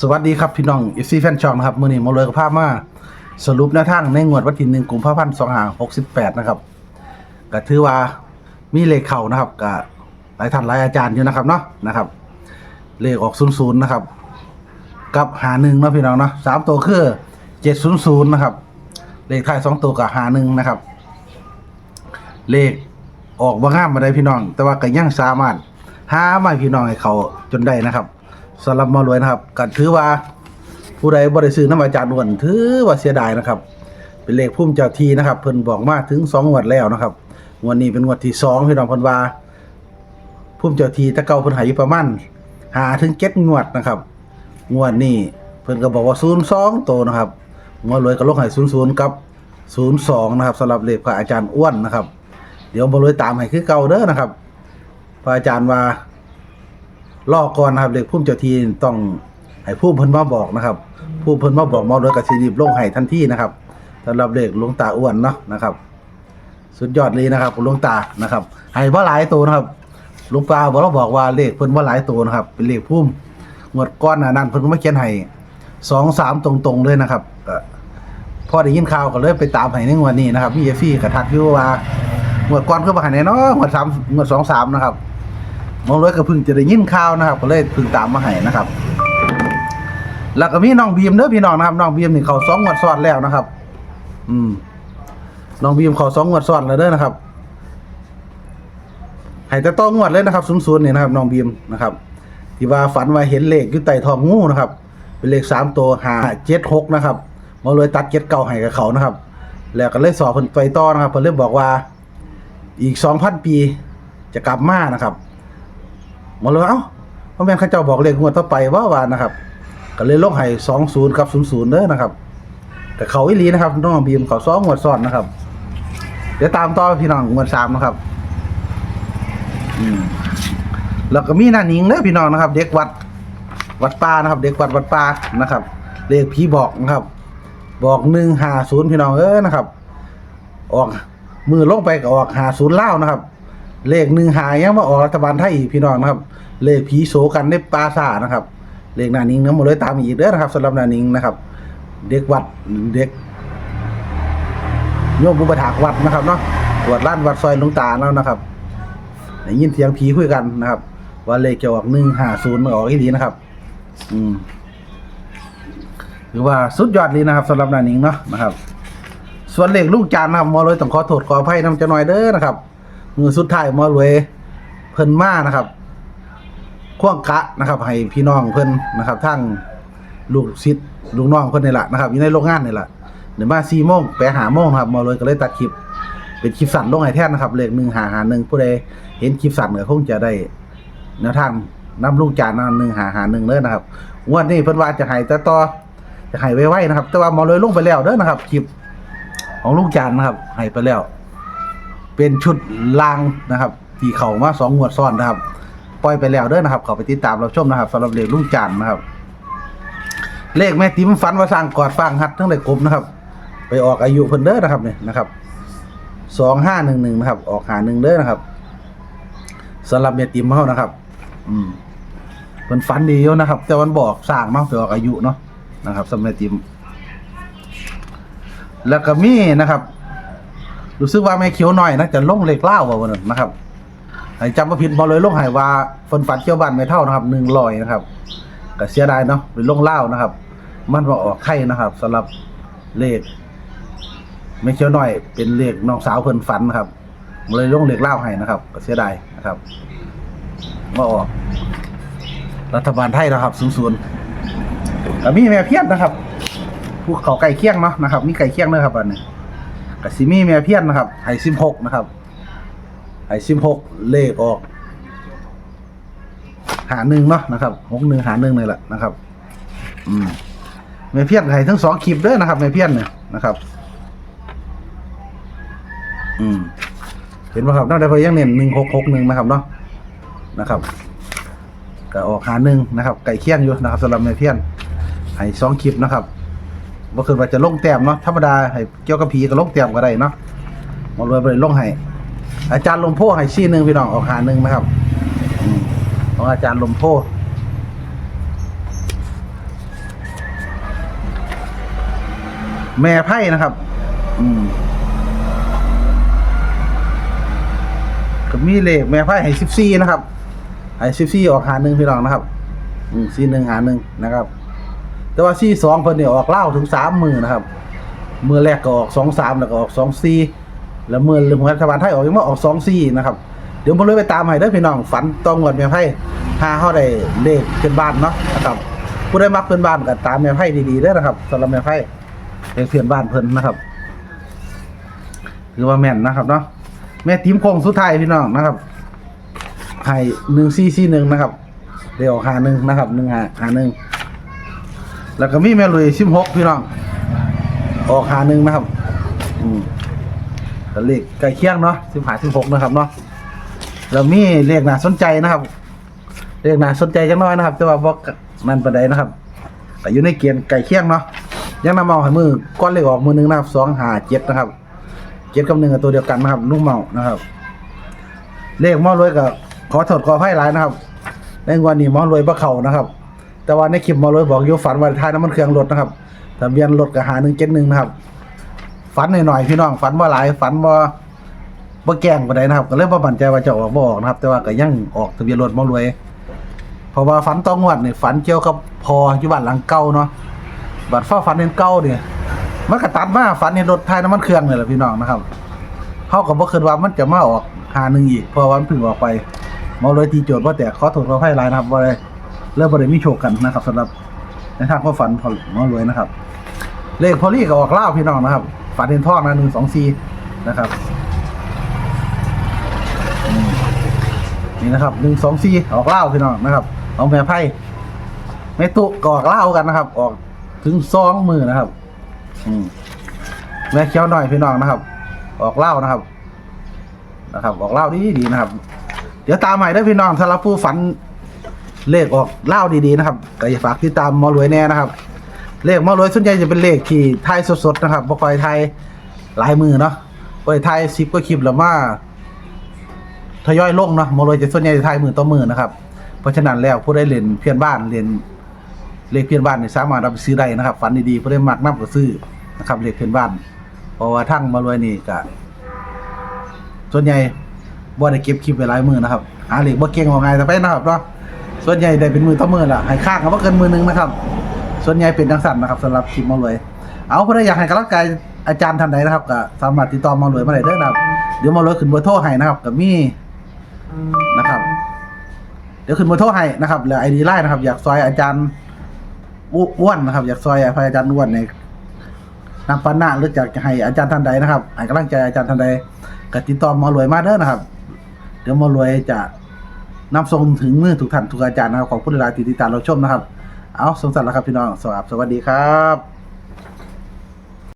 สวัสดีครับพี่น้องอีซีแฟนชองนะครับ มื้อนี้มาเลยกับภาพมา สรุปแนวทางในงวดวันที่หนึ่งกุมภาพันธ์สองห้าหกสิบแปดนะครับก็ถือว่ามีเลขเข่านะครับก็หลายท่านหลายอาจารย์อยู่นะครับเนาะนะครับ เลขออกศูนย์ศูนย์นะครับ กับหาหนึ่งเนาะพี่น้องเนาะสามตัวคือเจ็ดศูนย์ศูนย์นะครับ เลขท้ายสองตัวกับหาหนึ่งนะครับ เลขออกบ่างามมาได้พี่น้อง แต่ว่าก็ยังสามารถหาไมาให้พี่น้องให้เขาจนได้นะครับ สำหรับหมารวยนะครับก็ถือว่าผู้ใดบ่ได้ซื้อน้ำอาจารย์อ้วนถือว่าเสียดายนะครับ เป็นเลขพุ่มเจ้าทีนะครับ เพิ่นบอกมาถึงสองงวดแล้วนะครับงวดนี้เป็นงวดที่สองพี่น้องเพิ่นว่าพุ่มเจ้าทีตะเก่าเพิ่นหายประมาณหาถึงเจ็ดงวดนะครับ งวดนี้เพิ่นก็บอกว่า02โตนะครับงวดรวยก็ลงให้00กับ02นย์สองนะครับสำหรับเลขพระอาจารย์อ้วนนะครับ เดี๋ยวบ่รวยตามให้คือเก่าเด้อนะครับพระอาจารย์ว่า รอก่อนนะครับเลขพุ่มเจ้าทีต้องให้ผู้เพิ่นมาบอกนะครับ ผู้เพิ่นมาบอกมอรวยกับสิรีบลงให้ทันทีนะครับสำหรับเลขหลวงตาอ้วนเนาะนะครับ สุดยอดเลยนะครับหลวงตานะครับให้บ่หลายตัวนะครับหลวงตาบอกเราบอกว่าเลขเพิ่นบ่หลายตัวนะครับ เป็นเลขพุ่มงวดก้อนหนานั้นเพิ่นก็มาเขียนให้สองสามตรงๆเลยนะครับพอได้ยินข่าวก็เลยไปตามให้ในงวดนี้นะครับมีเอฟซี่กระทักอยู่ว่างวดก่อนคือบ่ให้แน่เนาะงวดสามงวดสองสามนะครับ หมองรวยก็เพิ่งจะได้ยินข่าวนะครับ ก็เลยเพิ่งตามมาให้นะครับ แล้วก็มีน้องบีมเด้อพี่น้องนะครับน้องบีมนี่เขาสองงวดซ้อนแล้วนะครับ อืมน้องบีมเขาสองงวดซ้อนแล้วเด้อนะครับให้แต่ต้องงวดเลยนะครับศูนย์ศูนย์นี่ยนะครับน้องบีมนะครับที่ว่าฝันว่าเห็นเลขอยู่ใต้ท้องงูนะครับ เป็นเลขสามตัวหาเจ็ดหกนะครับมารวยตัดเจ็ดเก่าให้กับเขานะครับ แล้วก็เลยสอบเพิ่นไปต่อนะครับเพิ่นเลยบอกว่าอีกสองพันปีจะกลับมานะครับ มดเลยเอ้าเพราะแม่นเขาเจ้าบอกเลขงวดต่อไปว่าว่านะครับ ก็เลยลงให้สองศูนย์กับศูนย์ศูนย์เด้อนะครับแต่เขาอีหลีนะครับน้องบีมเขาสองงวดซ้อนนะครับ เดี๋ยวตามต่อพี่น้องงวดสามนะครับ อืมแล้วก็มีหน้านิงเด้อพี่น้องนะครับ เด็กวัด วัดป่านะครับ เด็กวัดวัดป่านะครับเลขผีบอกนะครับ บอกหนึ่งหาศูนย์พี่น้องเอ้ยนะครับ ออกมือลงไปก็ออกหาศูนย์เล่านะครับ เลขหนึ่งหายังมาออกรัฐบาลไทยอีกพี่น้องนะครับ เลขผีโสกันในปราสาทนะครับ เลขนานิงน้ำหมดเลยตามอีกเด้อนะครับสำหรับนานิงนะครับ เด็กวัดเด็กโยมบุปถากวัดนะครับเนาะตรวจล้านวัดซอยหลวงตาแล้วนะครับได้ยินเสียงผีคุยกันนะครับ ว่าเลขจะออกหนึ่งห้าศูนย์ออกที่ดีนะครับ อืมหรือว่าสุดยอดเลยนะครับสำหรับนานิงเนาะนะครับ ส่วนเลขลูกจานนะครับมอเลยต้องขอโทษขออภัยนำจะหน่อยเด้อนะครับ มือสุดท้ายหมอรวยเพิ่นมานะครับข่วงกะนะครับ ให้พี่น้องเพิ่นนะครับทั้งลูกศิษย์ลูกน้องเพิ่นนี่แหละนะครับอยู่ในโรงงานนี่แหละเดี๋ยวมา4โมงไปหาโมงครับหมอรวยก็เลยตัดคลิป เป็นคลิปสั้นลงให้แท่นนะครับเลข1 5 5 1ผู้ใดเห็นคลิปสั้นก็คงจะได้แนวทางนำลูกจานน1 5 5 1เลยนะครับงวดนี้เพิ่นว่าจะให้แต่ต่อจะให้ไว้ๆนะครับ แต่ว่าหมอรวยลงไปแล้วเด้อนะครับคลิปของลูกจานนะครับให้ไปแล้ว เป็นชุดลางนะครับที่เขามาสองงวดซ้อนนะครับ ปล่อยไปแล้วเด้อนะครับเขาไปติดตามเราชมนะครับสำหรับเลขลุงจันทร์นะครับ เลขแม่ติ๋มฟันว่าสร้างกอดฟางหัดทั้งเลขกลมนะครับ ไปออกอายุเพิ่นเด้อนะครับเนี่ยนะครับสองห้าหนึ่งหนึ่งนะครับ ออกหาหนึ่งเด้อนะครับสำหรับแม่ติ๋มเขานะครับ อืมเพิ่นฝันดีอยู่นะครับ แต่วันบอกสร้างเนาะไปออกอายุเนาะนะครับสำหรับแม่ติ๋มแล้วก็มีนะครับ รู้สึกว่าแม่เขียวหน่อยนะจะลงเหลขเล่าว่าวันนั้นนะครับจำว่าผิดบอเลยลงหายว่าฝนฝันเขียวบ้านไม่เท่านะครับหนึ่งลอยนะครับก็เสียดายเนาะเป็นลงเล่านะครับ มันมาออกไข่นะครับสำหรับเลขแม่เขียวหน่อย เป็นเลขน้องสาวเพิ่นฝันนะครับเลยลงเลขเล่าให้นะครับ ก็เสียดายนะครับมาออก รัฐบาลไทยนะครับศูนย์ศูนย์มีแม่เพี้ยนนะครับผู้เขาไก่เคียงเนาะนะครับ มีไก่เคียงด้วยครับอันนี้ กับซิมี่แม่เพี้ยนนะครับไห้ซิมหกนะครับไห้ซิมหกเลขออก หาหนึ่งเนาะนะครับหกหนึ่งหาหนึ่งเลยแหละนะครับ อืมแม่เพี้ยนไห้ทั้งสองคลิปด้อนะครับแม่เพี้ยนเนี่ยนะครับ อืมเห็นไหมครับน่าได้พยังเน้นหนึ่งหกหกหนึ่งนะครับเนาะนะครับก็ออกหาหนึ่งนะครับไก่เคี่ยนอยู่นะครับสำหรับแม่เพี้ยนไห้สองคลิปนะครับ บ่คือว่าจะลงแต้มเนาะธรรมดาให้เกี่ยวกับผีก็ลงแต้มก็ได้เนาะหมอรวยบ่ได้ลงให้อาจารย์ลมโพให้ชี้หนึ่งพี่น้องออกหาหนึ่งไหมครับอของอาจารย์ลมโพแม่ไพ่นะครับ อืมก็มีเลขแม่ไพ่ให้สิบสี่นะครับให้สิบสี่ออกหาหนึ่งพี่น้องนะครับ อืมสี่หนึ่งหาหนึ่งนะครับ แต่ว่าสี่สองเพิ่นเนี่ยออกเล่าถึงสามมือนะครับมือแรกก็ออกสองสามแล้วก็ออกสองสี่แล้วมือเรื่องรัฐบาลไทยออกยังมาออกสองสี่นะครับ เดี๋ยวผมเลยไปตามให้เด้อพี่น้องฝันต้องงวดแม่ไพ่หาเฮาได้เลขเพื่อนบ้านเนาะนะครับผู้ได้มักเพื่อนบ้านก็ตามแม่ไพ่ดีๆเด้อนะครับสำหรับแม่ไพ่เลขเพื่อนบ้านเพิ่นนะครับถือว่าแม่นนะครับเนาะแม่ทีมโค้งสุดท้ายพี่น้องนะครับให้หนึ่งสี่สี่หนึ่งนะครับเดี๋ยวหาหนึ่งนะครับหนึ่งหาหาหนึ่ง แล้วก็มีแม่ลุยสิบหกพี่น้อง ออกหาหนึ่งนะครับ อืมก็เลขใกล้เคียงเนาะสิบหาสิบหกนะครับเนาะแล้วมีเลขน่าสนใจนะครับ เลขน่าสนใจจังน้อยนะครับ แต่ว่าบอกนั่นประเดนะครับแต่อยู่ในเกียนไก่เคียงเนาะยังนำเมาให้มือก้อนเลขออกมือหนึ่งนะครับสองหาเจ็ดนะครับเจ็ดกับหนึ่งกับตัวเดียวกันนะครับลูกเมานะครับ เลขมารวยกับขอโทษขอให้หลายนะครับในวันนี้มารวยบ่เขานะครับ แต่ว่าในคลิปเมารวยบอกอยู่ฝันวันท้ายน้ำมันเครื่องรถนะครับทะเบียนรถกับหาหนึ่งเจ็ดหนึ่งนะครับ ฝันหน่อยๆพี่น้องฝันว่าหลายฝันว่าบ่แกล้งปานใดนะครับ ก็เลยบ่มั่นใจว่าจะออกบ่ออกนะครับ แต่ว่าก็ยังออกทะเบียนรถมารวย เพราะว่าฝันต้องงวดนี่ยฝันเกี่ยวกับพออยู่บ้านหลังเก่าเนาะบัดฟ้าฝันเห็นเก่าเนี่ยมันก็ตัดมาฝันเห็นรถไทยน้ำมันเครื่องนี่แหละพี่น้องนะครับเฮาก็บ่คิดว่ามันจะมาออกหาหนึ่งอีกเพราะวันเพิ่งออกไปมารวยตีโจทย์ว่าแต่ขอโทษขออภัยหลายนะครับว่าได้ เริ่มบ่ได้มีโชคกันนะครับสำหรับในทางความฝันของมารวยนะครับ เลขพอลี่ก็ออกเล่าพี่น้องนะครับฝันเห็นทองนะหนึ่งสองสี่นะครับนี่นะครับหนึ่งสองสี่ออกเล่าพี่น้องนะครับเอาแม่ไพ่แม่ตุก็ออกเล่ากันนะครับ ออกถึงสองมือนะครับ อืมแม่เขียวหน่อยพี่น้องนะครับ ออกเล่านะครับ นะครับ ออกเล่าดีดีนะครับ เดี๋ยวตามใหม่ได้พี่น้องถ้าเราผู้ฝัน เลขออกเล่าดีๆนะครับก็อย่าฝากที่ตามมอรวยแน่นะครับ เลขมารวยส่วนใหญ่จะเป็นเลขที่ไทยสดๆนะครับบ่คอยไทยหลายมือเนาะบ่ได้ไทย10กว่าคลิปแล้วมาทยอยลงเนาะมารวยจะส่วนใหญ่จะไทยมือต่อมือนะครับ เพราะฉะนั้นแล้วผู้ได้เล่นเพื่อนบ้านเล่นเลขเพื่อนบ้านนี่สามารถเอาไปซื้อได้นะครับฝันดีๆผู้ได้มักนํก็ซื้อนะครับเลขเพื่อนบ้าน เพราะว่าทั้งมารวยนี่ก็ส่วนใหญ่บ่ได้เก็บคลิปไว้หลายมือนะครับหาเลขบ่เก่งว่าไงแต่ไปนะครับเนาะ ส่วนใหญ่ได้เป็นมือต่อมือล่ะให้ข้างก็บ่เกินมือหนึงนะครับ ส่วนใหญ่เป็นดังสันนะครับสำหรับคลิปมอรวยเอาเพื่ออยากให้กำลังใจอาจารย์ท่านใดนะครับก็สามารถติดต่อมอรวยมาได้เด้อนะครับเดี๋ยวมอรวยขึ้นเบอร์โทรให้นะครับกับมี่นะครับ เดี๋ยวขึ้นเบอร์โทรให้นะครับแล้วไอดีไลน์นะครับ อยากซอยอาจารย์อ้วนนะครับ อยากซอยอาจารย์อ้วนในนำปันหน้าหรืออยากจะให้อาจารย์ท่านใดนะครับให้กำลังใจอาจารย์ท่านใดก็ติดต่อมอรวยมาเด้อนะครับ เดี๋ยวมอรวยจะ นำส่งถึงมือทุกท่านทุกอาจารย์นะครับขอบคุณหลายติดตามเราชมนะครับ เอาสงสารแล้วครับพี่น้องสวัสดีครับ